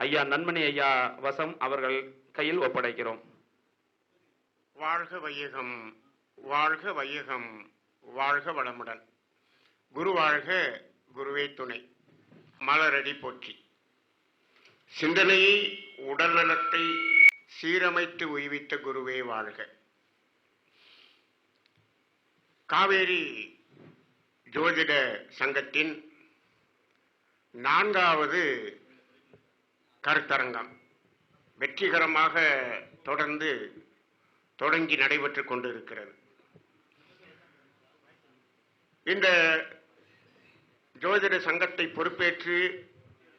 ஐயா நன்மணி ஐயா வசம் அவர்கள் கையில் ஒப்படைக்கிறோம். வாழ்க வையகம் வாழ்க வையகம் வாழ்க வளமுடன். குரு வாழ்க குருவே துணை. மலரடி போற்றி. சிந்தனையை உடல்நலத்தை சீரமைத்து உய்வித்த குருவே வாழ்க. காவேரி ஜோதிட சங்கத்தின் நான்காவது கருத்தரங்கம். வெற்றிகரமாக தொடர்ந்து தொடங்கி நடைபெற்றுக் கொண்டிருக்கிறது. இந்த ஜோதிட சங்கத்தை பொறுப்பேற்று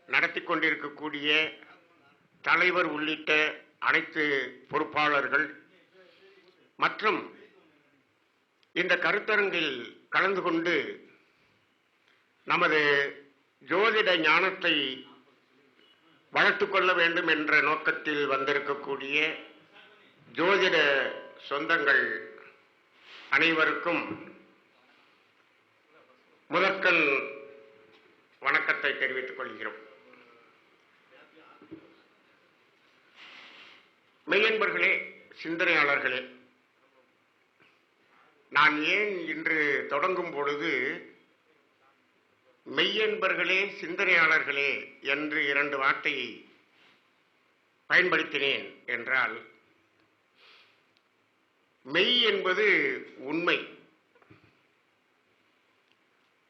நடத்தி கொண்டிருக்கக்கூடிய தலைவர் உள்ளிட்ட அனைத்து பொறுப்பாளர்கள் மற்றும் இந்த கருத்தரங்கில் கலந்து கொண்டு நமது ஜோதிட ஞானத்தை வளர்த்து கொள்ள வேண்டும் என்ற நோக்கத்தில் வந்திருக்கக்கூடிய ஜோதிட சொந்தங்கள் அனைவருக்கும் முதற்கண் வணக்கத்தை தெரிவித்துக் கொள்கிறோம். மெய்யன்பர்களே சிந்தனையாளர்களே நான் ஏன் இன்று தொடங்கும் பொழுது மெய்யன்பர்களே சிந்தனையாளர்களே என்று இரண்டு வார்த்தையை பயன்படுத்தினேன் என்றால் மெய் என்பது உண்மை.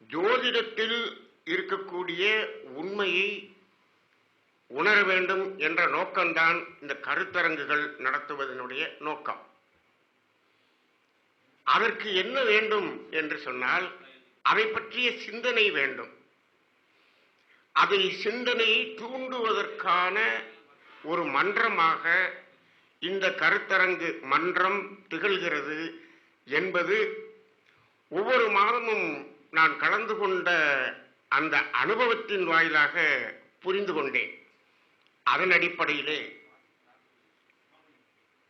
ஜோதிடத்தில் இருக்கக்கூடிய உண்மையை உணர வேண்டும் என்ற நோக்கம்தான் இந்த கருத்தரங்குகள் நடத்துவதனுடைய நோக்கம். அதற்கு என்ன வேண்டும் என்று சொன்னால் அதை பற்றிய சிந்தனை வேண்டும். அதை சிந்தனையை தூண்டுவதற்கான ஒரு மன்றமாக இந்த கருத்தரங்கு மன்றம் திகழ்கிறது என்பது ஒவ்வொரு மாதமும் நான் கலந்து கொண்ட அந்த அனுபவத்தின் வாயிலாக புரிந்து கொண்டேன். அதன் அடிப்படையிலே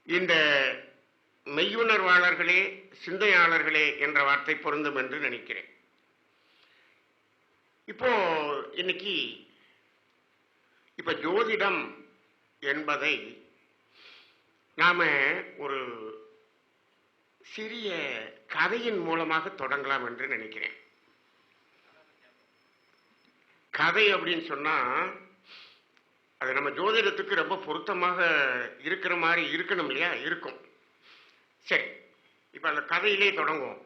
இந்த மெய்யுணர்வாளர்களே சிந்தையாளர்களே என்ற வார்த்தை பொருந்தும் என்று நினைக்கிறேன். இப்போ இன்னைக்கு இப்ப ஜோதிடம் என்பதை நாம ஒரு சிறிய கதையின் மூலமாக தொடங்கலாம் என்று நினைக்கிறேன். கதை அப்படின்னு சொன்னா அது நம்ம ஜோதிடத்துக்கு ரொம்ப பொருத்தமாக இருக்கிற மாதிரி இருக்கணும் இல்லையா? இருக்கும். சரி இப்ப அந்த கதையிலே தொடங்குவோம்.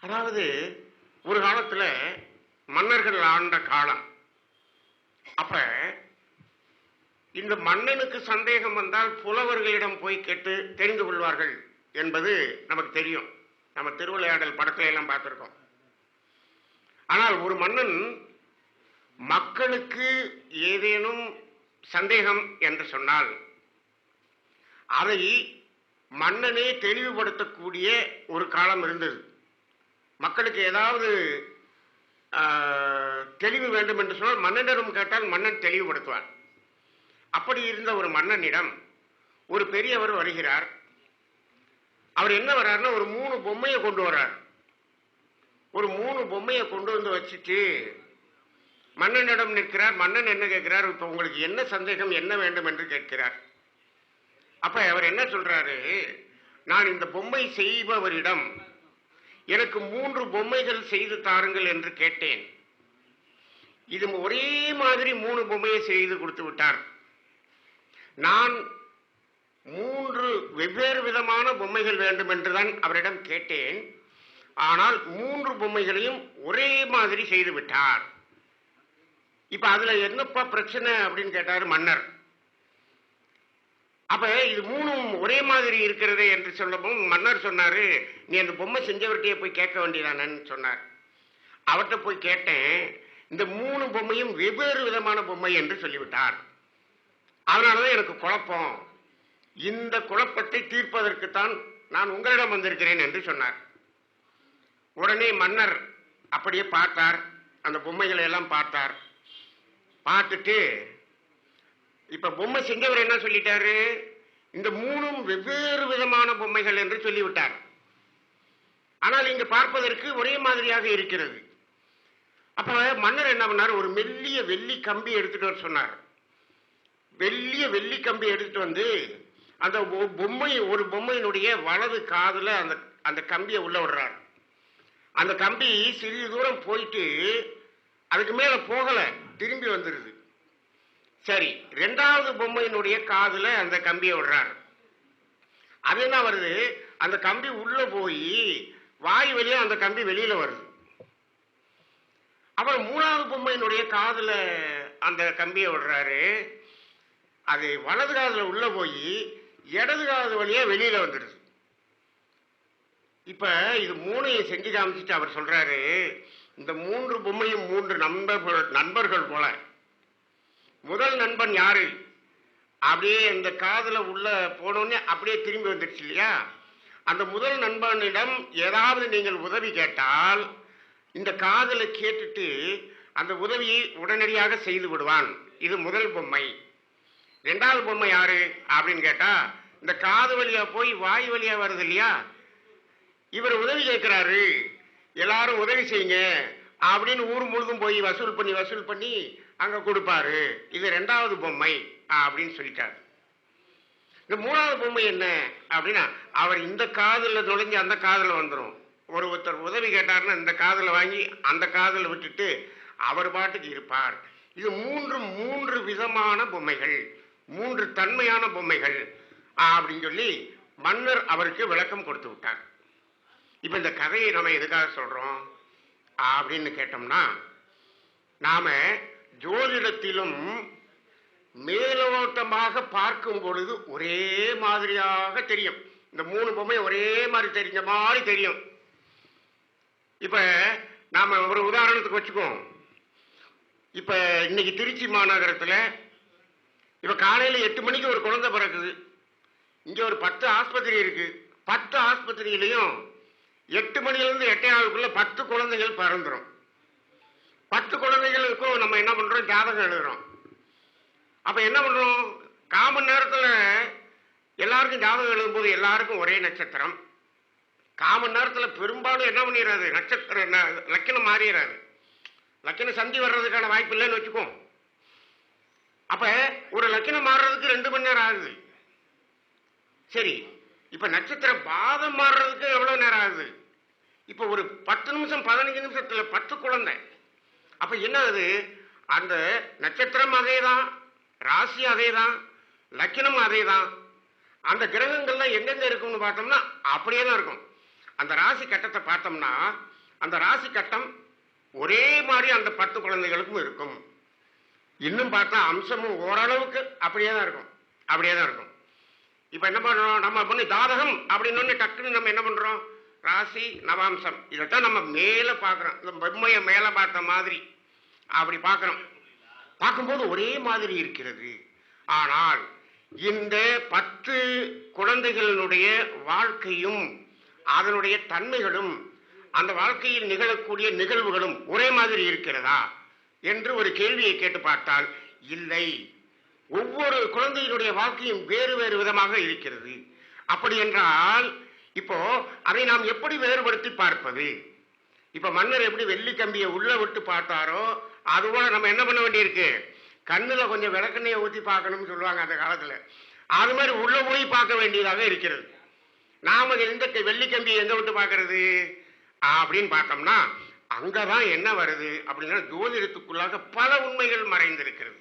அதாவது ஒரு காலத்துல மன்னர்கள் ஆண்ட காலம். அப்ப இந்த மன்னனுக்கு சந்தேகம் வந்தால் புலவர்களிடம் போய் கேட்டு தெரிந்து கொள்வார்கள் என்பது நமக்கு தெரியும். நம்ம திருவிளையாடல் படத்துல எல்லாம் பார்த்திருக்கோம். ஆனால் ஒரு மன்னன் மக்களுக்கு ஏதேனும் சந்தேகம் என்று சொன்னால் அதை மன்னனே தெளிவுபடுத்தக்கூடிய ஒரு காலம் இருந்தது. மக்களுக்கு ஏதாவது தெளிவு வேண்டும் என்று சொன்னால் மன்னனிடம் கேட்டால் மன்னன் தெளிவுபடுத்துவார். அப்படி இருந்த ஒரு மன்னனிடம் ஒரு பெரியவர் வருகிறார். அவர் என்ன வர்றாருன்னா ஒரு மூணு பொம்மையை கொண்டு வர்றார். ஒரு மூணு பொம்மையை கொண்டு வந்து வச்சுட்டு மன்னனிடம் நிற்கிறார். மன்னன் என்ன கேட்கிறார்? இப்போ உங்களுக்கு என்ன சந்தேகம் என்ன வேண்டும் என்று கேட்கிறார். அப்ப அவர் என்ன சொல்றாரு? நான் இந்த பொம்மை செய்பவரிடம் எனக்கு மூன்று பொம்மைகள் செய்து தாருங்கள் என்று கேட்டேன். இது ஒரே மாதிரி மூணு பொம்மையை செய்து கொடுத்து விட்டார். நான் மூன்று வெவ்வேறு விதமான பொம்மைகள் வேண்டும் என்றுதான் அவரிடம் கேட்டேன். ஆனால் மூன்று பொம்மைகளையும் ஒரே மாதிரி செய்து விட்டார். இப்ப அதுல என்னப்பா பிரச்சனை அப்படின்னு கேட்டார் மன்னர். அப்ப இது மூணும் ஒரே மாதிரி இருக்கிறதே என்று சொல்லவும் மன்னர் சொன்னாரு நீ அந்த பொம்மை செஞ்சவர்கிட்டயே போய் கேட்க வேண்டியதானன்னு சொன்னார். அவர்கிட்ட போய் கேட்டேன் இந்த மூணு பொம்மையும் வெவ்வேறு விதமான பொம்மை என்று சொல்லிவிட்டார். அதனாலதான் எனக்கு குழப்பம். இந்த குழப்பத்தை தீர்ப்பதற்குத்தான் நான் உங்களிடம் வந்திருக்கிறேன் என்று சொன்னார். உடனே மன்னர் அப்படியே பார்த்தார். அந்த பொம்மைகளை எல்லாம் பார்த்தார். பார்த்துட்டு இப்ப பொம்மை செஞ்சவர் என்ன சொல்லிட்டாரு? இந்த மூணும் வெவ்வேறு விதமான பொம்மைகள் என்று சொல்லிவிட்டார். ஆனால் இங்கு பார்ப்பதற்கு ஒரே மாதிரியாக இருக்கிறது. அப்ப மன்னர் என்ன பண்ணார்? ஒரு மெல்லிய வெள்ளி கம்பி எடுத்துட்டு வர சொன்னார். வெள்ளிய வெள்ளி கம்பி எடுத்துட்டு வந்து அந்த ஒ- பொம்மை ஒரு பொம்மையினுடைய வலது காதுல அந்த அந்த கம்பியை உள்ள விடுறார். அந்த கம்பி சிறிது தூரம் போயிட்டு அதுக்கு மேல போகல திரும்பி வந்துருது. சரி ரெண்டாவது பொம்மையினுடைய காதுல அந்த கம்பியை விடுறாரு. அது என்ன வருது? அந்த கம்பி உள்ள போய் வாய் வழியா அந்த கம்பி வெளியில வருது. அப்புறம் மூணாவது பொம்மையினுடைய காதுல அந்த கம்பியை விடுறாரு. அது வலது காதுல உள்ள போய் இடது காது வழியா வெளியில வந்துடுது இப்ப இது மூணையும் செஞ்சு காமிச்சிட்டு அவர் சொல்றாரு இந்த மூன்று பொம்மையும் மூன்று நண்பர்கள் நண்பர்கள் போல. முதல் நண்பன் யாரு? அப்படியே இந்த காதில் உள்ள போனோடனே அப்படியே திரும்பி வந்துடுச்சு இல்லையா? அந்த முதல் நண்பனிடம் ஏதாவது நீங்கள் உதவி கேட்டால் இந்த காதலை கேட்டுட்டு அந்த உதவியை உடனடியாக செய்து விடுவான். இது முதல் பொம்மை. ரெண்டாவது பொம்மை யாரு? அப்படின்னு கேட்டா இந்த காது வழியா போய் வாய் வழியா வருது இல்லையா? இவர் உதவி கேட்கிறாரு. எல்லாரும் உதவி செய்யுங்க அப்படின்னு ஊர் முழுதும் போய் வசூல் பண்ணி வசூல் பண்ணி அங்கே கொடுப்பாரு. இது ரெண்டாவது பொம்மை அப்படின்னு சொல்லிட்டார். இந்த மூணாவது பொம்மை என்ன அப்படின்னா அவர் இந்த காதில் நுழைஞ்சு அந்த காதில் வந்துடும் ஒரு ஒருத்தர் உதவி கேட்டாருன்னா இந்த காதில் வாங்கி அந்த காதில் விட்டுட்டு அவர் பாட்டுக்கு இருப்பார். இது மூன்று மூன்று விதமான பொம்மைகள் மூன்று தன்மையான பொம்மைகள் அப்படின்னு சொல்லி மன்னர் அவருக்கு விளக்கம் கொடுத்து விட்டார். இப்போ இந்த கதையை நம்ம எதுக்காக சொல்கிறோம் அப்படின்னு கேட்டோம்னா நாம் ஜோதிடத்திலும் மேலோட்டமாக பார்க்கும் பொழுது ஒரே மாதிரியாக தெரியும். இந்த மூணு பொம்மை ஒரே மாதிரி தெரிஞ்ச மாதிரி தெரியும். இப்ப நாம ஒரு உதாரணத்துக்கு வச்சுக்குவோம். இப்ப இன்னைக்கு திருச்சி மாநகரத்தில் இப்ப காலையில எட்டு மணிக்கு ஒரு குழந்தை பிறக்குது. இங்க ஒரு பத்து ஆஸ்பத்திரி இருக்கு. பத்து ஆஸ்பத்திரியிலையும் எட்டு மணிலேருந்து எட்டே பத்து குழந்தைகள் பறந்துடும் பத்து குழந்தைகளுக்கும் நம்ம என்ன பண்றோம்? ஜாதகம் எழுதுறோம். அப்ப என்ன பண்றோம்? காமன் நேரத்துல எல்லாருக்கும் ஜாதகம் எழுதும்போது எல்லாருக்கும் ஒரே நட்சத்திரம். காமன் நேரத்துல பெரும்பாலும் என்ன பண்ணிடுறாரு நட்சத்திரம் லக்கணம் மாறிடுறாரு லக்கணம் சந்தி வர்றதுக்கான வாய்ப்பு இல்லைன்னு வச்சுக்கோ. அப்ப ஒரு லக்கணம் மாறுறதுக்கு ரெண்டு மணி நேரம் ஆகுது. சரி இப்ப நட்சத்திரம் பாதம் மாறுறதுக்கு எவ்வளவு நேரம் ஆகுது? இப்ப ஒரு பத்து நிமிஷம் பதினஞ்சு நிமிஷத்துல பத்து குழந்தை. அப்ப என்ன ஆகுது அந்த நட்சத்திரம் அதேதான் ராசி அதேதான் லக்கினம் அதேதான். அந்த கிரகங்கள்லாம் எங்கெங்க இருக்கும்னு பார்த்தோம்னா அப்படியே தான் இருக்கும். அந்த ராசி கட்டத்தை பார்த்தோம்னா அந்த ராசி கட்டம் ஒரே மாதிரி அந்த பத்து குழந்தைகளுக்கும் இருக்கும். இன்னும் பார்த்தா அம்சமும் ஓரளவுக்கு அப்படியே தான் இருக்கும். அப்படியே தான் இருக்கும். இப்ப என்ன பண்றோம்? நம்ம பண்ணி ஜாதகம் அப்படின்னு டக்குன்னு நம்ம என்ன பண்றோம்? ராசி நவாம்சம். இதைத்தான் நம்ம மேலே பார்க்குறோம். இந்த பொம்மையை மேலே பார்த்த மாதிரி அப்படி பார்க்குறோம். பார்க்கும்போது ஒரே மாதிரி இருக்கிறது. ஆனால் இந்த பத்து குழந்தைகளினுடைய வாழ்க்கையும் அதனுடைய தன்மைகளும் அந்த வாழ்க்கையில் நிகழக்கூடிய நிகழ்வுகளும் ஒரே மாதிரி இருக்கிறதா என்று ஒரு கேள்வியை கேட்டு பார்த்தால் இல்லை. ஒவ்வொரு குழந்தையினுடைய வாழ்க்கையும் வேறு வேறு விதமாக இருக்கிறது. அப்படி என்றால் இப்போ அதை நாம் எப்படி வேறுபடுத்தி பார்ப்பது? இப்ப மன்னர் எப்படி வெள்ளி கம்பியை உள்ள விட்டு பார்த்தாரோ அதுபோல நம்ம என்ன பண்ண வேண்டியிருக்கு? கண்ணுல கொஞ்சம் விளக்கெண்ணையை ஊத்தி பார்க்கணும்னு சொல்லுவாங்க அந்த காலத்துல. அது மாதிரி உள்ள போய் பார்க்க வேண்டியதாக இருக்கிறது. நாம எந்த க- வெள்ளி கம்பியை எங்க விட்டு பார்க்கறது? அப்படின்னு பார்த்தோம்னா அங்கதான் என்ன வருது அப்படின்னா ஜோதிடத்துக்குள்ளாக பல உண்மைகள் மறைந்திருக்கிறது.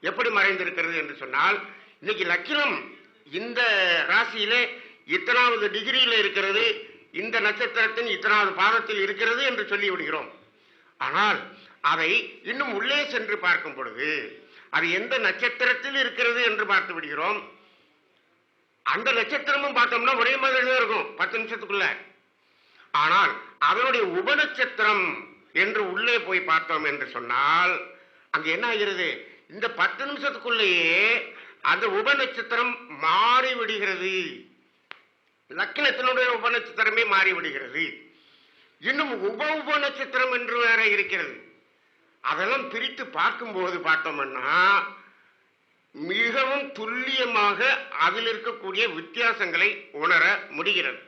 எப்படி மறைந்திருக்கிறது என்று சொன்னால் இன்னைக்கு லக்கினம் இந்த ராசியிலே இத்தனாவது டிகிரியில் இருக்கிறது இந்த நட்சத்திரத்தின் இத்தனாவது பாதத்தில் இருக்கிறது என்று சொல்லிவிடுகிறோம். ஆனால் அதை இன்னும் உள்ளே சென்று பார்க்கும் பொழுது அது எந்த நட்சத்திரத்தில் இருக்கிறது என்று பார்த்து விடுகிறோம். அந்த நட்சத்திரமும் பார்த்தோம்னா ஒரே மாதிரி தான் இருக்கும் பத்து நிமிஷத்துக்குள்ள. ஆனால் அதனுடைய உபநட்சத்திரம் என்று உள்ளே போய் பார்த்தோம் என்று சொன்னால் அங்க என்ன ஆகிறது? இந்த பத்து நிமிஷத்துக்குள்ளேயே அந்த உபநட்சத்திரம் மாறிவிடுகிறது. லக்னத்தினுடைய உபநட்சத்திரமே மாறி விடுகிறது இன்னும் உப உப நட்சத்திரம் என்று வேற இருக்கிறது. அதெல்லாம் பிரித்து பார்க்கும்போது பார்த்தோம்னா மிகவும் துல்லியமாக அதில் இருக்கக்கூடிய வித்தியாசங்களை உணர முடிகிறது.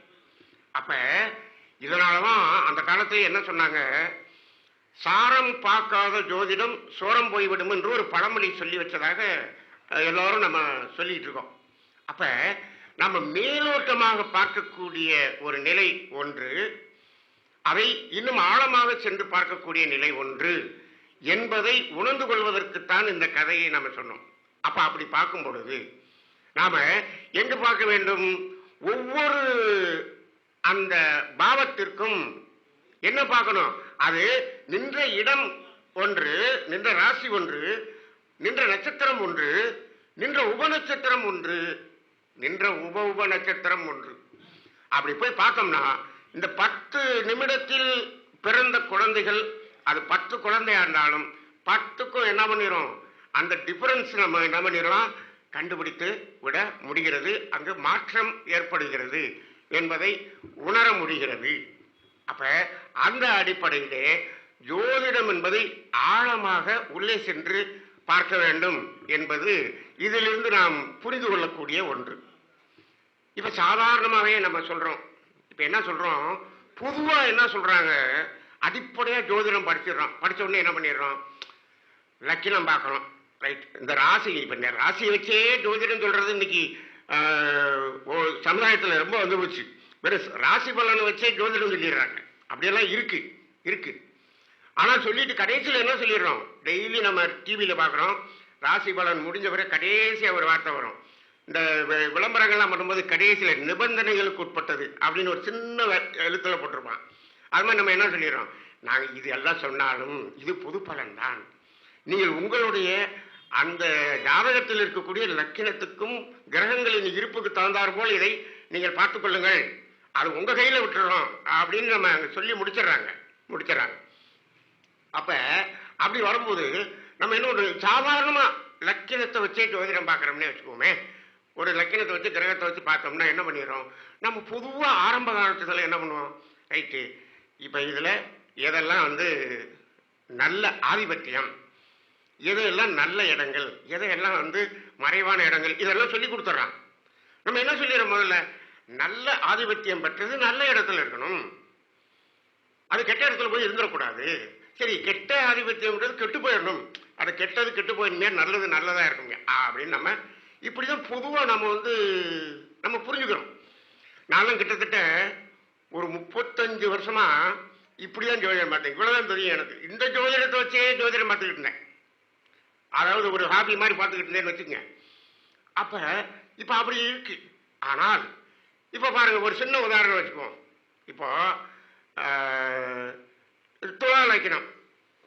அப்ப இதனாலதான் அந்த காலத்துல என்ன சொன்னாங்க? சாரம் பார்க்காத ஜோதிடம் சோரம் போய்விடும் என்று ஒரு பழமொழி சொல்லி வச்சதாக எல்லாரும் நம்ம சொல்லிட்டு இருக்கோம். அப்போ நம்ம மேலோட்டமாக பார்க்கக்கூடிய ஒரு நிலை ஒன்று அதை இன்னும் ஆழமாக சென்று பார்க்கக்கூடிய நிலை ஒன்று என்பதை உணர்ந்து கொள்வதற்குத்தான் இந்த கதையை நம்ம சொன்னோம். அப்ப அப்படி பார்க்கும் பொழுது நாம எங்கு பார்க்க வேண்டும்? ஒவ்வொரு அந்த பாவத்திற்கும் என்ன பார்க்கணும்? அது நின்ற இடம் ஒன்று நின்ற ராசி ஒன்று நின்ற நட்சத்திரம் ஒன்று நின்ற உபநட்சத்திரம் ஒன்று நின்ற உப உப நட்சத்திரம் ஒன்று. அப்படி போய் பார்த்தோம்னா இந்த பத்து நிமிடத்தில் பிறந்த குழந்தைகள் அது பத்து குழந்தையா இருந்தாலும் பத்துக்கும் என்ன பண்ணிடும் அந்த டிஃபரன்ஸ் நம்ம என்ன பண்ணிடலாம் கண்டுபிடித்து விட முடிகிறது. அங்கு மாற்றம் ஏற்படுகிறது என்பதை உணர முடிகிறது. அப்ப அந்த அடிப்படையிலே ஜோதிடம் என்பதை ஆழமாக உள்ளே சென்று பார்க்க வேண்டும் என்பது இதிலிருந்து நாம் புரிந்து கொள்ளக்கூடிய ஒன்று. இப்ப சாதாரணமாகவே நம்ம சொல்றோம். இப்ப என்ன சொல்றோம்? பொதுவா என்ன சொல்றாங்க? அடிப்படையா ஜோதிடம் படிச்சிடுறோம். படிச்ச உடனே என்ன பண்ணிடுறோம்? லக்கினம் பார்க்குறோம். ரைட் இந்த ராசி இப்ப இந்த ராசியை வச்சே ஜோதிடம் சொல்றது இன்னைக்கு ஓ- சமுதாயத்துல ரொம்ப வந்து போச்சு. வெறும் ராசி பலனை வச்சே ஜோதிடம் சொல்லிடுறாங்க. அப்படியெல்லாம் இருக்கு. இருக்கு. ஆனா சொல்லிட்டு கடைசியில் என்ன சொல்லிடுறோம்? டெய்லி நம்ம டிவியில பார்க்குறோம். ராசி பலன் முடிஞ்ச பிறகு கடைசி ஒரு வார்த்தை வரும். இந்த விளம்பரங்கள்லாம் பண்ணும்போது கடைசியில் நிபந்தனைகளுக்கு உட்பட்டது அப்படின்னு ஒரு சின்ன வ- எழுத்துல போட்டிருப்பான். அது மாதிரி நம்ம என்ன சொல்லிடுறோம்? நாங்கள் இது எல்லாம் சொன்னாலும் இது பொது பலன் தான் நீங்கள் உங்களுடைய அந்த ஜாதகத்தில் இருக்கக்கூடிய லக்கினத்துக்கும் கிரகங்களின் இருப்புக்கு தகுந்தார் போல் இதை நீங்கள் பார்த்துக்கொள்ளுங்கள் அது உங்கள் கையில் விட்டுறோம் அப்படின்னு நம்ம சொல்லி முடிச்சிடுறாங்க. முடிச்சிடறாங்க. அப்போ அப்படி வரும்போது நம்ம என்ன ஒரு சாதாரணமா லக்கினத்தை வச்சே ஜோதிடம் பார்க்கறோம்னே வச்சுக்கோமே. ஒரு லக்கினத்தை வச்சு கிரகத்தை வச்சு பார்த்தோம்னா என்ன பண்ணிடுறோம்? நம்ம பொதுவாக ஆரம்ப காலத்துல என்ன பண்ணுவோம்? ரைட்டு. இப்போ இதில் எதெல்லாம் வந்து நல்ல ஆதிபத்தியம் எதையெல்லாம் நல்ல இடங்கள் எதையெல்லாம் வந்து மறைவான இடங்கள் இதெல்லாம் சொல்லி கொடுத்துட்றான். நம்ம என்ன சொல்லிடுறோம் முதல்ல? நல்ல ஆதிபத்தியம் பெற்றது நல்ல இடத்துல இருக்கணும். அது கெட்ட இடத்துல போய் இருந்துடக்கூடாது. சரி கெட்ட ஆதிபத்தியம்ன்றது கெட்டு போயிடணும். அது கெட்டது கெட்டு போயிருந்தே நல்லது நல்லதாக இருக்குங்க அப்படின்னு நம்ம இப்படிதான் பொதுவாக நம்ம வந்து நம்ம புரிஞ்சுக்கிறோம். நானும் கிட்டத்தட்ட ஒரு முப்பத்தஞ்சு வருஷமாக இப்படிதான் ஜோதிடம் பார்த்தேன் இவ்வளோதான் தெரியும் எனக்கு. இந்த ஜோதிடத்தை வச்சே ஜோதிடம் பார்த்துக்கிட்டு இருந்தேன். அதாவது ஒரு ஹாபி மாதிரி பார்த்துக்கிட்டு இருந்தேன்னு வச்சுங்க அப்போ இப்போ அப்படி இருக்கு. ஆனால் இப்போ பாருங்கள் ஒரு சின்ன உதாரணம் வச்சுப்போம். இப்போ துளா துலா லக்கணம்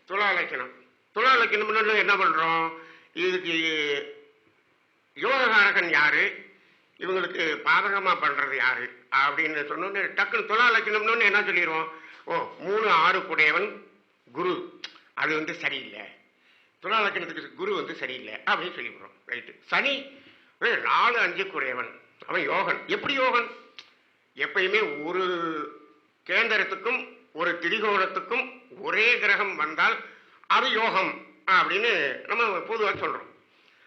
துலா லக்கணம் துலா லக்கணம்னு என்ன பண்றோம்? இதுக்கு யோககாரகன் யாரு? இவங்களுக்கு பாதகமா பண்றது யாரு? அப்படின்னு சொன்னோன்னு டக்குன்னு துலா என்ன சொல்லிடுவோம்? ஓ மூணு ஆறு குடையவன் குரு. அது வந்து சரியில்லை. துலா லக்கணத்துக்கு குரு வந்து சரியில்லை. அப்படின்னு சொல்லிவிடுறோம். ரைட்டு. சனி நாலு அஞ்சு குடையவன். அவன் யோகன். எப்படி யோகன்? எப்பயுமே ஒரு கேந்திரத்துக்கும் ஒரு திரிகோணத்துக்கும் ஒரே கிரகம் வந்தால் அது யோகம். அப்படின்னு நம்ம பொதுவாக சொல்கிறோம்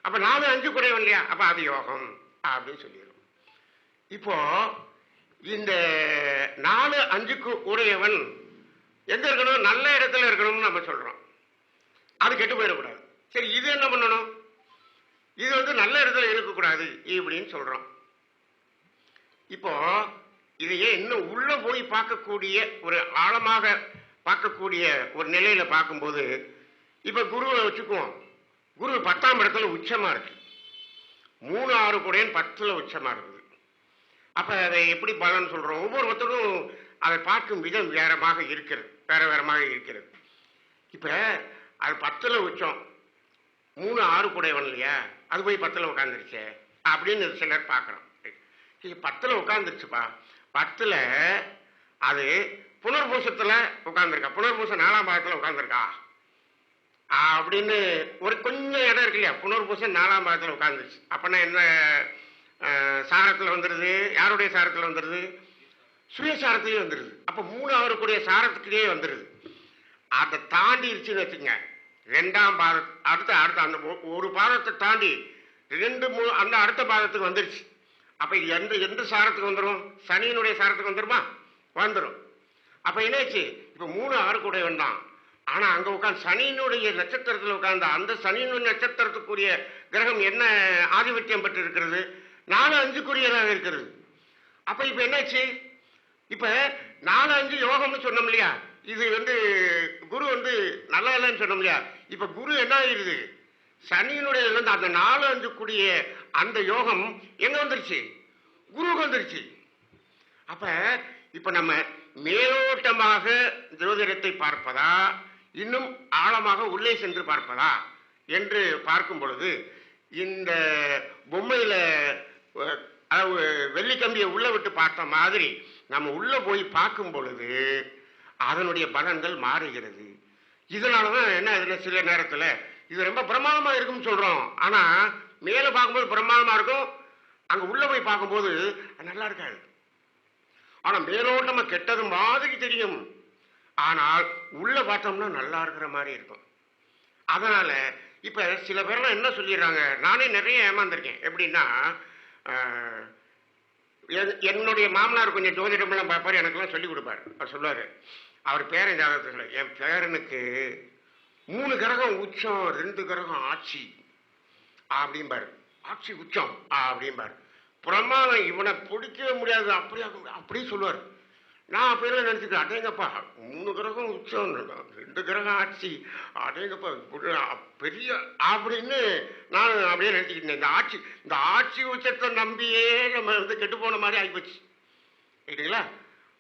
அப்போ நாலு அஞ்சு குறைவன் இல்லையா? அப்போ அது யோகம் அப்படின்னு சொல்லிடுறோம். இப்போ இந்த நாலு அஞ்சுக்கு உடையவன் எங்க இருக்கணும்? நல்ல இடத்துல இருக்கணும்னு நம்ம சொல்றோம். அது கெட்டு போயிடக்கூடாது. சரி இது என்ன பண்ணணும்? இது வந்து நல்ல இடத்துல இருக்கக்கூடாது இப்படின்னு சொல்றோம். இப்போ இதையே இன்னும் உள்ள போய் பார்க்கக்கூடிய ஒரு ஆழமாக பார்க்கக்கூடிய ஒரு நிலையில பார்க்கும்போது இப்ப குருவை வச்சுக்குவோம். குரு பத்தாம் இடத்துல உச்சமா இருக்கு. மூணு ஆறு கூடையன் பத்துல உச்சமா இருக்குது. அப்ப அதை எப்படி பலன் சொல்றோம்? ஒவ்வொருத்தரும் அதை பார்க்கும் விதம் வேறமாக இருக்கிறது வேற வேறமாக இருக்கிறது. இப்ப அது பத்துல உச்சம். மூணு ஆறு கூடையவன் இல்லையா? அது போய் பத்துல உட்காந்துருச்சே அப்படின்னு சிலர் பார்க்கணும் இது பத்துல உட்காந்துருச்சுப்பா பத்துல அது புனர்பூசத்துல உட்காந்துருக்கா புனர்பூசம் நாலாம் பாகத்துல உட்காந்துருக்கா அப்படின்னு ஒரு கொஞ்சம் இடம் இருக்கு இல்லையா? புனர்பூசம் நாலாம் பாகத்தில் உட்காந்துருச்சு அப்பனா என்ன சாரத்தில் வந்துடுது யாருடைய சாரத்தில் வந்துடுது சுயசாரத்திலேயே வந்துடுது அப்போ மூணு அவருக்குடைய சாரத்துக்குள்ளேயே வந்துடுது அதை தாண்டிடுச்சுன்னு வச்சுங்க ரெண்டாம் பாதம் அடுத்த அடுத்த அந்த ஒரு பாதத்தை தாண்டி ரெண்டு மூ அந்த அடுத்த பாதத்துக்கு வந்துருச்சு. அப்போ எந்த எந்த சாரத்துக்கு வந்துடும் சனியினுடைய சாரத்துக்கு வந்துடுமா வந்துடும் அப்போ என்னாச்சு? இப்போ மூணு ஆறு கூடையவன் தான். ஆனா அங்க உட்காந்து சனியினுடைய நட்சத்திரத்தில் உட்கார்ந்த அந்த சனியினுடைய நட்சத்திரத்துக்குரிய கிரகம் என்ன ஆதிபத்தியம் பெற்று இருக்கிறது நாலு அஞ்சுக்குரியதாக இருக்கிறது. அப்ப இப்ப என்னாச்சு? இப்ப நாலு அஞ்சு யோகம்னு சொன்னோம் இல்லையா? இது வந்து குரு வந்து நல்லா இல்லைன்னு சொன்னோம் இல்லையா? இப்ப குரு என்ன ஆயிருது? சனியினுடைய இருந்து அந்த நாலு அஞ்சு கூடிய அந்த யோகம் எங்க வந்துருச்சு? குருவுக்கு வந்துருச்சு. அப்ப இப்ப நம்ம மேலோட்டமாக ஜோதிடத்தை பார்ப்பதா இன்னும் ஆழமாக உள்ளே சென்று பார்ப்பதா என்று பார்க்கும் பொழுது இந்த பொம்மையில வெள்ளிக்கம்பியை அதாவது உள்ள விட்டு பார்த்த மாதிரி நம்ம உள்ள போய் பார்க்கும் பொழுது அதனுடைய பலன்கள் மாறுகிறது. இதனாலதான் என்ன இதுல சில நேரத்துல இது ரொம்ப பிரமாதமா இருக்கும்னு சொல்றோம். ஆனா மேல பார்க்கும்போது பிரமாதமா இருக்கும். அங்க உள்ள போய் பார்க்கும்போது அது நல்லா இருக்காது. ஆனா நம்ம கெட்டது மாதிரி தெரியும். ஆனால் உள்ள பார்த்தோம்னா நல்லா இருக்கிற மாதிரி இருக்கும். அதனால இப்ப சில பேர்லாம் என்ன சொல்லிடுறாங்க? நானே நிறைய ஏமாந்துருக்கேன். எப்படின்னா என்- என்னுடைய மாமனார் கொஞ்சம் ஜோதிடமெல்லாம் பார்ப்பாரு எனக்கெல்லாம் சொல்லி கொடுப்பாரு. அவர் சொல்லுவாரு அவர் பேரன் ஜாதகத்தில் என் பேரனுக்கு மூணு கிரகம் உச்சம் ரெண்டு கிரகம் ஆட்சி அப்படிம்பாரு. ஆட்சி உச்சம் அப்படிம்பாரு. பிரமாணம் இவனை பிடிக்கவே முடியாது. அப்படியே அப்படியே சொல்லுவார் நான் அப்படியெல்லாம் நினச்சிக்கிறேன் அடேங்கப்பா மூணு கிரகம் உச்சம் ரெண்டு கிரகம் ஆட்சி அடேங்கப்பா இப்படி பெரிய அப்படின்னு நான் அப்படியே நினச்சிக்கிட்டு இருந்தேன். இந்த ஆட்சி இந்த ஆட்சி உச்சத்தை நம்பியே நம்ம வந்து கெட்டு போன மாதிரி ஆகிப்போச்சு சரிங்களா?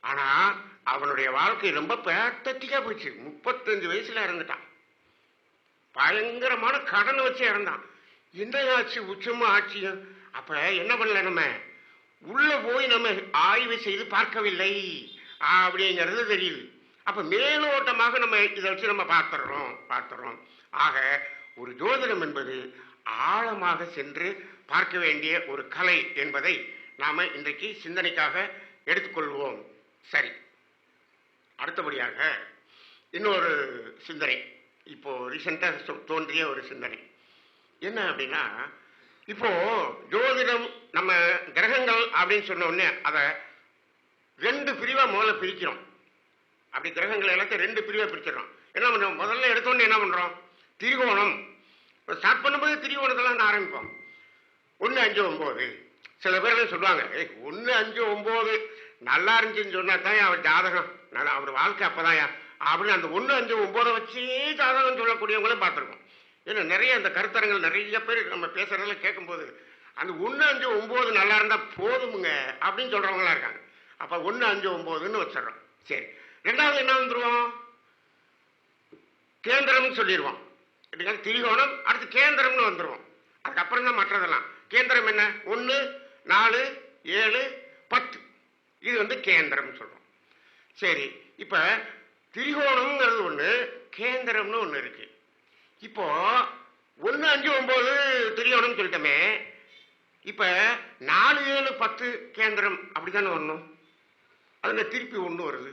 ஆனால் அவனுடைய வாழ்க்கை ரொம்ப பேட்டத்திக்கா போச்சு. முப்பத்தஞ்சு வயசில் இறந்துட்டான். பயங்கரமான கடன் வச்சு இறந்தான். என்ன ஆட்சி உச்சமும் ஆட்சியும். அப்போ என்ன பண்ணல நம்ம? உள்ள போய் நம்ம ஆய்வு செய்து பார்க்கவில்லை. அப்படிங்கிறது தெரியுது. அப்போ மேலோட்டமாக நம்ம இதை வச்சு நம்ம பார்த்துடுறோம் பார்த்துடுறோம். ஆக ஒரு ஜோதிடம் என்பது ஆழமாக சென்று பார்க்க வேண்டிய ஒரு கலை என்பதை நாம் இன்றைக்கு சிந்தனைக்காக எடுத்துக்கொள்வோம். சரி. அடுத்தபடியாக இன்னொரு சிந்தனை. இப்போது ரீசெண்டாக தோன்றிய ஒரு சிந்தனை. என்ன அப்படின்னா இப்போது ஜோதிடம் நம்ம கிரகங்கள் அப்படின்னு சொன்ன உடனே அதை ரெண்டு பிரிவா முதல்ல பிரிக்கிறோம். அப்படி கிரகங்கள் எல்லாத்தையும் ரெண்டு பிரிவா பிரிச்சிடறோம். என்ன பண்றோம்? முதல்ல எடுத்தோன்னு என்ன பண்றோம்? திரிகோணம். ஸ்டார்ட் பண்ணும்போது திரிகோணத்தெல்லாம் ஆரம்பிப்போம். ஒன்று அஞ்சு ஒம்பது சில பேர் சொல்லுவாங்க ஏய் ஒன்று அஞ்சு ஒம்பது நல்லா இருந்துச்சுன்னு சொன்னா தான் அவர் ஜாதகம்? நல்லா அவர் வாழ்க்கை அப்போதான் அப்படின்னு அந்த ஒன்று அஞ்சு ஒம்போதை வச்சே ஜாதகம் சொல்லக்கூடியவங்களும் பார்த்துருக்கோம். ஏன்னா நிறைய அந்த கருத்தரங்கள் நிறைய பேர் நம்ம பேசுறதெல்லாம் கேட்கும்போது அந்த ஒன்று அஞ்சு ஒம்பது நல்லா இருந்தால் போதுமுங்க அப்படின்னு சொல்கிறவங்களாம் இருக்காங்க. அப்போ ஒன்று அஞ்சு ஒம்போதுன்னு வச்சிடுறோம். சரி. ரெண்டாவது என்ன வந்துருவோம்? கேந்திரம்னு சொல்லிடுவோம். எப்படின்னா திரிகோணம் அடுத்து கேந்திரம்னு வந்துடுவோம் அதுக்கப்புறம் தான் மற்றதெல்லாம். கேந்திரம் என்ன? ஒன்று நாலு ஏழு பத்து. இது வந்து கேந்திரம்னு சொல்றோம். சரி. இப்போ திரிகோணம்ங்கிறது ஒன்று கேந்திரம்னு ஒன்று இருக்கு. இப்போ ஒன்று அஞ்சு ஒம்பது திரிகோணம்னு சொல்லிட்டோமே. இப்போ நாலு ஏழு பத்து கேந்திரம் அப்படித்தானே வரணும்? அதில் திருப்பி ஒன்று வருது.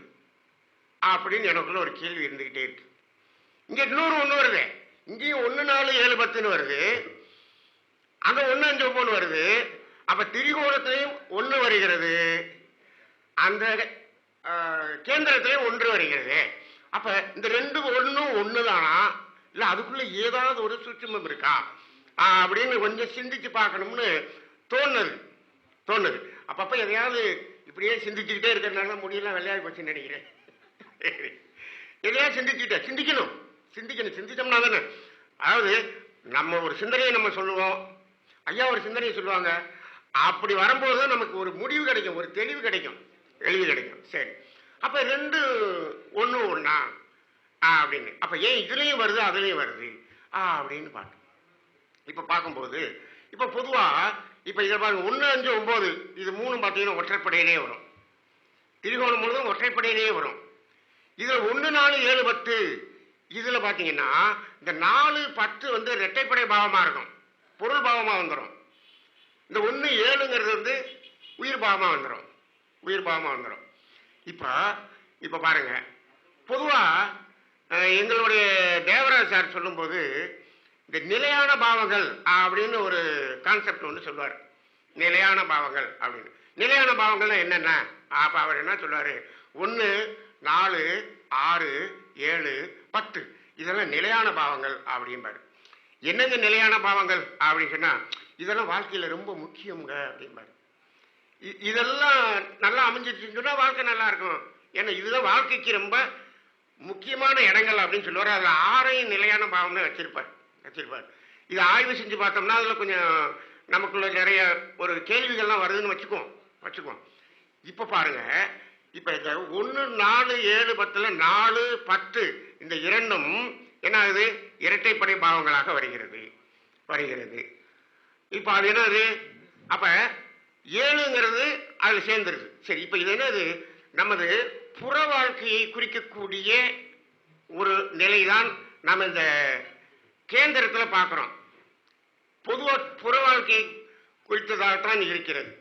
அப்படின்னு எனக்குள்ள ஒரு கேள்வி இருந்துக்கிட்டே இருக்கு. இங்கே இன்னொரு ஒன்று வருது. இங்கேயும் ஒன்று நாலு ஏழு பத்துன்னு வருது. அங்கே ஒன்று அஞ்சு ஒன்பது வருது. அப்போ திரிகோணத்திலையும் ஒன்று வருகிறது. அந்த கேந்திரத்திலையும் ஒன்று வருகிறது. அப்போ இந்த ரெண்டு ஒன்றும் ஒன்று தானா இல்லை அதுக்குள்ளே ஏதாவது ஒரு சுற்றுமம் இருக்கா? அப்படின்னு கொஞ்சம் சிந்திச்சு பார்க்கணும்னு தோணுது. தோணுது. அப்பப்போ எதையாவது இப்படியே சிந்திச்சுக்கிட்டே இருக்கிறதுனால முடியெல்லாம் வெள்ளையாகி போச்சுன்னு நினைக்கிறேன். எதையா சிந்திச்சுட்ட சிந்திக்கணும். சிந்திக்கணும். சிந்திச்சோம்னா தானே. அதாவது நம்ம ஒரு சிந்தனையை நம்ம சொல்லுவோம். ஐயா ஒரு சிந்தனையை சொல்லுவாங்க. அப்படி வரும்போது தான் நமக்கு ஒரு முடிவு கிடைக்கும் ஒரு தெளிவு கிடைக்கும். தெளிவு கிடைக்கும். சரி. அப்போ ரெண்டு ஒன்று ஒன்றா ஆ அப்படின்னு. அப்போ ஏன் இதுலேயும் வருது அதுலேயும் வருது? ஆ அப்படின்னு பார்த்தோம் இப்போ பார்க்கும்போது இப்போ பொதுவாக இப்போ இதை பாருங்க ஒன்று அஞ்சு ஒம்பது இது மூணும் பார்த்தீங்கன்னா ஒற்றைப்படையிலே வரும். திரிகோணம் முழுதும் ஒற்றைப்படையிலே வரும். இதில் ஒன்று நாலு ஏழு பத்து இதில் பார்த்தீங்கன்னா இந்த நாலு பத்து வந்து ரெட்டைப்படை பாவமாக இருக்கும். பொருள் பாவமாக வந்துடும் இந்த ஒன்று ஏழுங்கிறது வந்து உயிர் பாவமாக வந்துடும் உயிர் பாவமாக வந்துடும் இப்போ இப்போ பாருங்கள் பொதுவாக எங்களுடைய தேவராஜ் சார் சொல்லும்போது இந்த நிலையான பாவங்கள் அப்படின்னு ஒரு கான்செப்ட் ஒன்று சொல்லுவார். நிலையான பாவங்கள் அப்படின்னு. நிலையான பாவங்கள்னா என்னென்ன? அப்போ அவர் என்ன சொல்லுவார்? ஒன்று நாலு ஆறு ஏழு பத்து. இதெல்லாம் நிலையான பாவங்கள் அப்படிம்பாரு. என்னங்க நிலையான பாவங்கள் அப்படின்னு சொன்னால் இதெல்லாம் வாழ்க்கையில் ரொம்ப முக்கியங்க அப்படிம்பாரு. இ- இதெல்லாம் நல்லா அமைஞ்சிருச்சுன்னு வாழ்க்கை நல்லா இருக்கும். ஏன்னா இதுதான் வாழ்க்கைக்கு ரொம்ப முக்கியமான இடங்கள் அப்படின்னு சொல்லுவார். அதில் ஆறையும் நிலையான பாவம்னு வச்சிருப்பார். வச்சிருப்பார். இது ஆய்வு செஞ்சு பார்த்தோம்னா அதில் கொஞ்சம் நமக்குள்ள நிறைய ஒரு கேள்விகள்லாம் வருதுன்னு வச்சுக்குவோம் வச்சுக்குவோம் இப்போ பாருங்க இப்போ இந்த ஒன்று நாலு ஏழு பத்தில் நாலு பத்து இந்த இரண்டும் என்ன ஆகுது இரட்டைப்படை பாவங்களாக வருகிறது வருகிறது. இப்போ அது என்னது? அப்போ ஏழுங்கிறது அதில் சேர்ந்துருது. சரி இப்போ இது என்னது? நமது புற வாழ்க்கையை குறிக்கக்கூடிய ஒரு நிலைதான் நம்ம இந்த கேந்திரத்தில் பார்க்குறோம் பொதுவாக புற வாழ்க்கை குறித்ததாகத்தான் இருக்கிறது.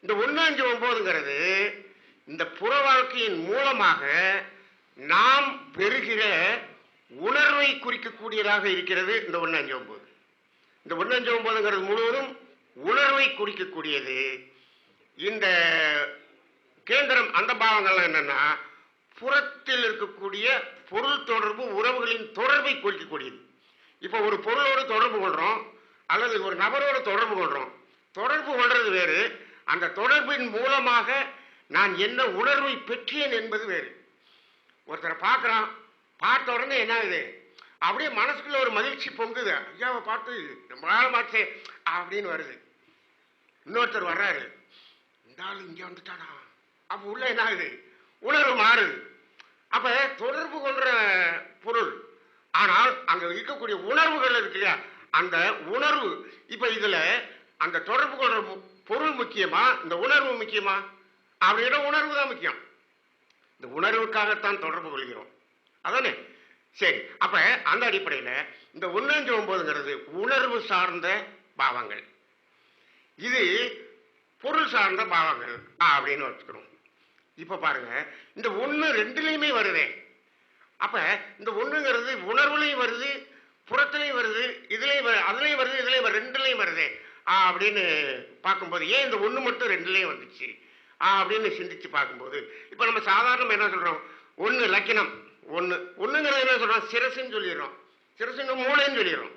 இந்த ஒன்னாஞ்சு ஒம்போதுங்கிறது இந்த புற வாழ்க்கையின் மூலமாக நாம் பெறுகிற உணர்வை குறிக்கக்கூடியதாக இருக்கிறது இந்த ஒன்னாஞ்சு ஒம்போது. இந்த ஒன்னாஞ்சு ஒம்போதுங்கிறது முழுவதும் உணர்வை குறிக்கக்கூடியது. இந்த கேந்திரம் அந்த பாவங்கள்லாம் என்னன்னா புறத்தில் இருக்கக்கூடிய பொருள் தொடர்பு உறவுகளின் தொடர்பை குறிக்கக்கூடியது. இப்போ ஒரு பொருளோடு தொடர்பு கொள்றோம் அல்லது ஒரு நபரோடு தொடர்பு கொள்றோம். தொடர்பு கொள்றது வேறு. அந்த தொடர்பின் மூலமாக நான் என்ன உணர்வை பெற்றேன் என்பது வேறு. ஒருத்தரை பார்க்குறான் பார்த்த உடனே என்ன ஆகுது அப்படியே மனசுக்குள்ள ஒரு மகிழ்ச்சி பொங்குது. ஐயாவை பார்த்து ரொம்ப நாள் மாற்றே அப்படின்னு வருது. இன்னொருத்தர் வர்றாரு. இந்த ஆள் இங்க வந்துட்டானா? அப்ப உள்ள என்ன ஆகுது உணர்வு மாறுது. அப்ப தொடர்பு கொள்ற பொருள் ஆனால் அங்க இருக்கக்கூடிய உணர்வுகள் இருக்கு இல்லையா? அந்த உணர்வு இப்ப இதுல அந்த தொடர்பு கொள்ற மு- பொருள் முக்கியமா? இந்த உணர்வு முக்கியமா? அப்படின்னா உணர்வு தான் முக்கியம். இந்த உணர்வுக்காகத்தான் தொடர்பு கொள்கிறோம். அதானே? சரி அப்ப அந்த அடிப்படையில இந்த ஒன்னஞ்சு ஒன்பதுங்கிறது உணர்வு சார்ந்த பாவங்கள். இது பொருள் சார்ந்த பாவங்கள் அப்படின்னு வச்சுக்கிறோம் இப்ப பாருங்க இந்த ஒன்று ரெண்டுலேயுமே வருதே. அப்ப இந்த ஒண்ணுங்கிறது உணர்வுலையும் வருது புறத்துலையும் வருது இதுலயும் வரு- அதுலயும் வருது இதுலயும் வருது, வருதே ஆ, அப்படின்னு பார்க்கும்போது ஏன் இந்த ஒண்ணு மட்டும் ரெண்டுலேயும் வந்துச்சு? ஆ, அப்படின்னு சிந்திச்சு பார்க்கும்போது இப்ப நம்ம சாதாரணமா என்ன சொல்றோம்? ஒண்ணு லக்கினம் ஒண்ணு ஒண்ணுங்கிறது என்ன சொல்றோம்? சிரசுன்னு சொல்லிடுறோம். சிரசுன்னு மூளைன்னு சொல்லிடுறோம்.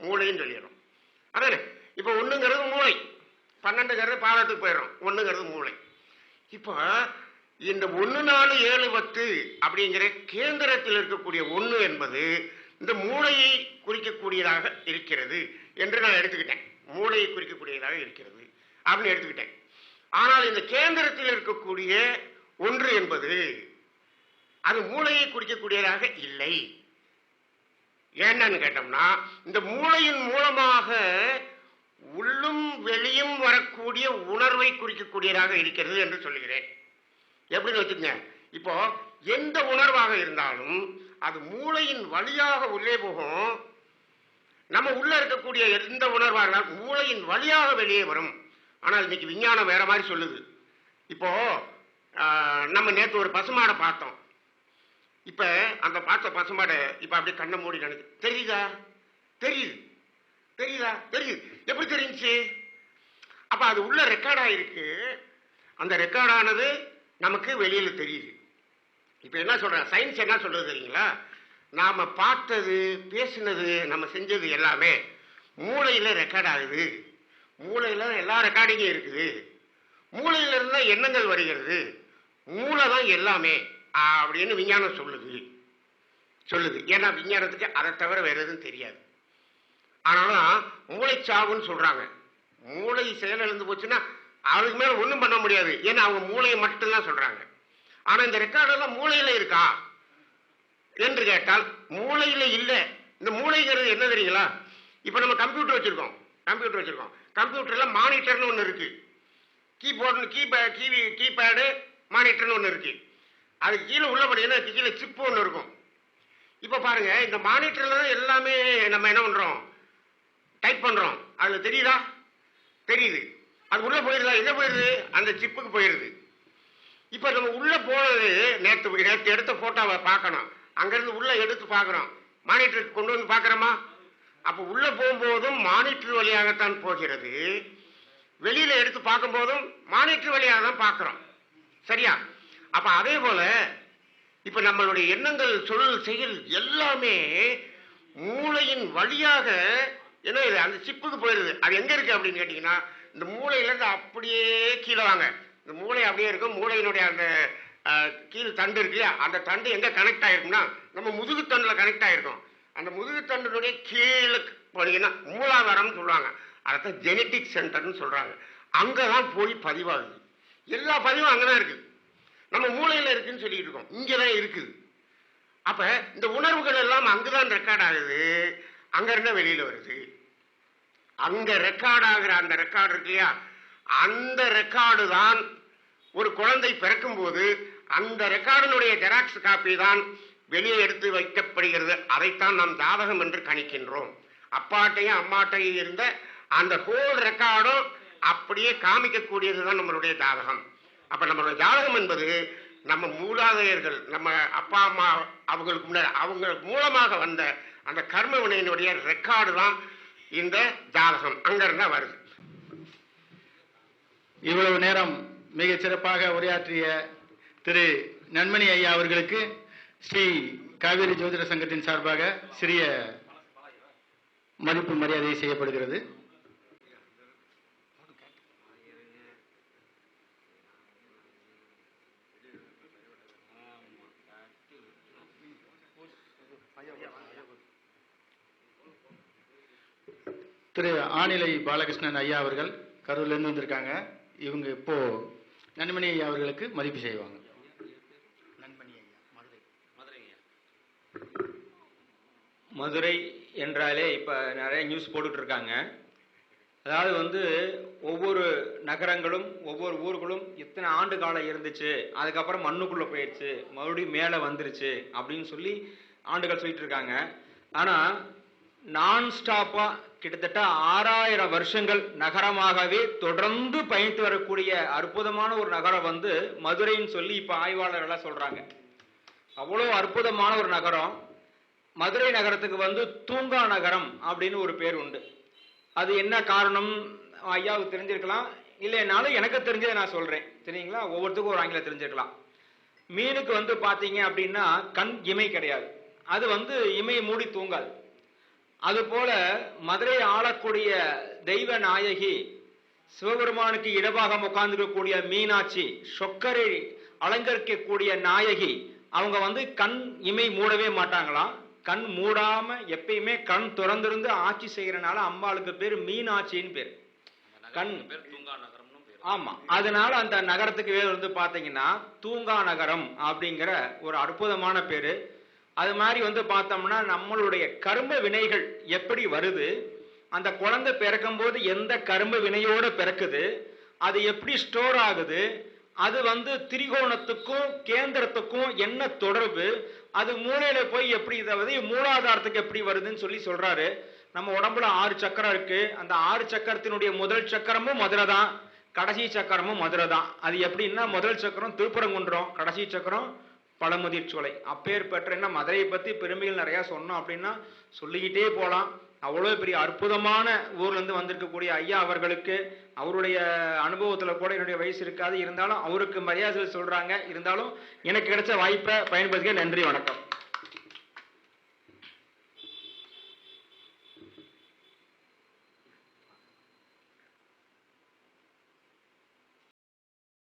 மூளைன்னு சொல்லிடுறோம். அதானே இப்ப ஒண்ணுங்கிறது மூளை. பன்னெண்டுங்கிறது பாதத்துக்கு போயிடும் ஒண்ணுங்கிறது மூளை. இப்போ இந்த ஒன்று நாலு ஏழு பத்து அப்படிங்கிற கேந்திரத்தில் இருக்கக்கூடிய ஒன்று என்பது இந்த மூளையை குறிக்கக்கூடியதாக இருக்கிறது என்று நான் எடுத்துக்கிட்டேன். மூளையை குறிக்கக்கூடியதாக இருக்கிறது அப்படின்னு எடுத்துக்கிட்டேன். ஆனால் இந்த கேந்திரத்தில் இருக்கக்கூடிய ஒன்று என்பது அது மூளையை குறிக்கக்கூடியதாக இல்லை. என்னன்னு கேட்டோம்னா இந்த மூளையின் மூலமாக உள்ளும் வெளியும் வரக்கூடிய உணர்வை குறிக்கக்கூடியதாக இருக்கிறது என்று சொல்லுகிறேன். எப்படின்னு வச்சுக்கங்க. இப்போ எந்த உணர்வாக இருந்தாலும் அது மூளையின் வழியாக உள்ளே போகும். நம்ம உள்ள இருக்கக்கூடிய எந்த உணர்வாக இருந்தாலும் மூளையின் வழியாக வெளியே வரும். ஆனால் இன்னைக்கு விஞ்ஞானம் வேற மாதிரி சொல்லுது. இப்போ நம்ம நேற்று ஒரு பசுமாடை பார்த்தோம். இப்ப அந்த பார்த்த பசுமாடை இப்ப அப்படியே கண்ணை மூடி நினைச்சு தெரியுதா? தெரியுது. தெரியுதா? தெரியுது. எப்படி தெரிஞ்சு அப்ப அது உள்ள ரெக்கார்ட் ஆயிருக்கு. அந்த ரெக்கார்டானது நமக்கு வெளியில தெரியுது. இப்ப என்ன சொல்றேன்? சயின்ஸ் என்ன சொல்றது தெரியுங்களா? நாம பார்த்தது பேசினது நம்ம செஞ்சது எல்லாமே மூளையில ரெக்கார்ட் ஆகுது. மூளையில எல்லா ரெக்கார்டிங்கும் இருக்குது. மூளையில இருந்தா எண்ணங்கள் வருகிறது. மூளை தான் எல்லாமே அப்படின்னு விஞ்ஞானம் சொல்லுது. சொல்லுது. ஏன்னா விஞ்ஞானத்துக்கு அதை தவிர வேற எதுவும் தெரியாது. ஆனாலும் மூளைச்சாவுன்னு சொல்றாங்க. மூளை செயலிழந்து போச்சுன்னா அதுக்கு மேல ஒன்றும் பண்ண முடியாது. ஏன்னா அவங்க மூளையை மட்டும்தான் சொல்றாங்க. ஆனா இந்த ரெக்கார்டெல்லாம் மூளையில இருக்கா? என்று கேட்டால் மூளையில இல்லை. இந்த மூளைங்கிறது என்ன தெரியுங்களா? இப்ப நம்ம கம்ப்யூட்டர் வச்சிருக்கோம். கம்ப்யூட்டர் வச்சிருக்கோம். கம்ப்யூட்டர்ல மானிட்டர்னு ஒன்று இருக்கு. கீபோர்டு கீபே கீவி கீபேடு மானிட்டர்னு ஒன்று இருக்கு. அதுக்கு கீழே உள்ள பார்த்தீங்கன்னா கீழே சிப்பு ஒன்று இருக்கும். இப்போ பாருங்க இந்த மானிட்டர்ல தான் எல்லாமே நம்ம என்ன பண்றோம்? டைப் பண்றோம். அதுல தெரியுதா? தெரியுது. அது உள்ள போயிடுதா எங்க போயிருது? அந்த சிப்புக்கு போயிருது. இப்ப நம்ம உள்ள போனது நேற்று நேற்று எடுத்த போட்டோவை பார்க்கணும். அங்கிருந்து உள்ள எடுத்து பார்க்குறோம் மானிட்டருக்கு கொண்டு வந்து பார்க்கறோமா? அப்ப உள்ள போகும்போதும் மானிட்டர் வழியாகத்தான் போகிறது. வெளியில எடுத்து பார்க்கும்போதும் மானிட்டர் வழியாக தான் பார்க்கிறோம். சரியா? அப்ப அதே போல இப்ப நம்மளுடைய எண்ணங்கள் சொல் செயல் எல்லாமே மூளையின் வழியாக என்ன இது? அந்த சிப்புக்கு போயிருது. அது எங்க இருக்கு அப்படின்னு கேட்டீங்கன்னா இந்த மூளையிலேருந்து அப்படியே கீழே வாங்க. இந்த மூளை அப்படியே இருக்கும். மூளையினுடைய அந்த கீழ் தண்டு இருக்கு இல்லையா? அந்த தண்டு எங்கே கனெக்ட் ஆகிருக்கும்னா நம்ம முதுகு கனெக்ட் ஆகிருக்கும் அந்த முதுகு தண்டினுடைய கீழே போனீங்கன்னா மூலாதாரம்னு சொல்லுவாங்க. அதைத்தான் ஜெனட்டிக் சென்டர்னு சொல்கிறாங்க அங்கே தான் போய் பதிவாகுது. எல்லா பதிவும் அங்கே தான் இருக்குது நம்ம மூளையில் இருக்குதுன்னு சொல்லிட்டு இருக்கோம். இங்கே தான் இருக்குது. அப்போ இந்த உணர்வுகள் எல்லாம் அங்கே தான் ரெக்கார்ட் ஆகுது. அங்க வெளியில் வருது. அங்க ரெக்கார்ட் ஆகிற அந்த ரெக்கார்டு இருக்கு இல்லையா? அந்த ரெக்கார்டு தான் ஒரு குழந்தை பிறக்கும் போது அந்த ரெக்கார்டினுடைய ஜெராக்ஸ் காப்பி தான் வெளியே எடுத்து வைக்கப்படுகிறது. அதைத்தான் நாம் ஜாதகம் என்று கணிக்கின்றோம். அப்பாட்டையும் அம்மாட்டையும் இருந்த அந்த ஹோல் ரெக்கார்டும் அப்படியே காமிக்கக்கூடியது தான் நம்மளுடைய ஜாதகம். அப்ப நம்மளுடைய ஜாதகம் என்பது நம்ம மூலாதையர்கள் நம்ம அப்பா அம்மா அவங்களுக்கு முன்னாடி அவங்க மூலமாக வந்த அந்த கர்ம வினையினுடைய ரெக்கார்டு தான் இந்த ஜாதகம் அங்கிருந்தா வருது. இவ்வளவு நேரம் மிக சிறப்பாக உரையாற்றிய திரு நன்மணி ஐயா அவர்களுக்கு ஸ்ரீ காவேரி ஜோதிட சங்கத்தின் சார்பாக சிறிய மதிப்பு மரியாதை செய்யப்படுகிறது. திரு ஆனிலை பாலகிருஷ்ணன் ஐயா அவர்கள் கரூர்லேருந்து வந்திருக்காங்க. இவங்க இப்போ நன்மணி ஐயா அவர்களுக்கு மதிப்பு செய்வாங்க. நன்மணி ஐயா மதுரை. மதுரை என்றாலே இப்போ நிறைய நியூஸ் போட்டுட்டு இருக்காங்க அதாவது வந்து ஒவ்வொரு நகரங்களும் ஒவ்வொரு ஊர்களும் இத்தனை ஆண்டு காலம் இருந்துச்சு. அதுக்கப்புறம் மண்ணுக்குள்ளே போயிடுச்சு. மறுபடியும் மேலே வந்துருச்சு அப்படின்னு சொல்லி ஆண்டுகள் சொல்லிட்டு இருக்காங்க ஆனால் நான் ஸ்டாப்பாக கிட்டத்தட்ட ஆறாயிரம் வருஷங்கள் நகரமாகவே தொடர்ந்து பயணித்து வரக்கூடிய அற்புதமான ஒரு நகரம் வந்து மதுரைன்னு சொல்லி இப்போ ஆய்வாளர்கள்லாம் சொல்கிறாங்க அவ்வளோ அற்புதமான ஒரு நகரம். மதுரை நகரத்துக்கு வந்து தூங்கா நகரம் அப்படின்னு ஒரு பேர் உண்டு. அது என்ன காரணம்? ஐயாவுக்கு தெரிஞ்சிருக்கலாம். இல்லைனாலும் எனக்கு தெரிஞ்சதை நான் சொல்றேன். சரிங்களா ஒவ்வொருத்துக்கும் ஒரு ஆங்கிலம் தெரிஞ்சிருக்கலாம். மீனுக்கு வந்து பார்த்தீங்க அப்படின்னா கண் இமை கிடையாது. அது வந்து இமையை மூடி தூங்காது. அது போல மதுரை ஆளக்கூடிய தெய்வ நாயகி சிவபெருமானுக்கு இடபாகம் உட்கார்ந்துருக்கக்கூடிய மீனாட்சி சொக்கரை அலங்கரிக்கக்கூடிய நாயகி அவங்க வந்து கண் இமை மூடவே மாட்டாங்களாம் கண் மூடாம எப்பயுமே கண் திறந்திருந்து ஆட்சி செய்யறனால அம்பாளுக்கு பேர் மீனாட்சின்னு பேர். கண் ஆமா. அதனால அந்த நகரத்துக்கு பேர் வந்து பாத்தீங்கன்னா தூங்கா நகரம் அப்படிங்கிற ஒரு அற்புதமான பேரு. அது மாதிரி வந்து பார்த்தோம்னா நம்மளுடைய கர்ம வினைகள் எப்படி வருது? அந்த குழந்தை பிறக்கும்போது எந்த கர்ம வினையோடு பிறக்குது? அது எப்படி ஸ்டோர் ஆகுது? அது வந்து திரிகோணத்துக்கும் கேந்திரத்துக்கும் என்ன தொடர்பு? அது மூளையில போய் எப்படி இதாவது மூலாதாரத்துக்கு எப்படி வருதுன்னு சொல்லி சொல்றாரு. நம்ம உடம்புல ஆறு சக்கரம் இருக்கு. அந்த ஆறு சக்கரத்தினுடைய முதல் சக்கரமும் மதுரை தான் கடைசி சக்கரமும் மதுரை தான் அது எப்படின்னா முதல் சக்கரம் திருப்பரங்குன்றம் கடைசி சக்கரம் பழமுதிர் சோலை. அப்பேர் பெற்ற என்ன மதுரையை பற்றி பெருமைகள் நிறையா சொன்னோம் அப்படின்னா சொல்லிக்கிட்டே போகலாம் அவ்வளோ பெரிய அற்புதமான ஊர்லேருந்து வந்திருக்கக்கூடிய ஐயா அவர்களுக்கு அவருடைய அனுபவத்தில் கூட என்னுடைய வயசு இருக்காது. இருந்தாலும் அவருக்கு மரியாதைகள் சொல்கிறாங்க இருந்தாலும் எனக்கு கிடைச்ச வாய்ப்பை பயன்படுத்திக்க நன்றி வணக்கம்.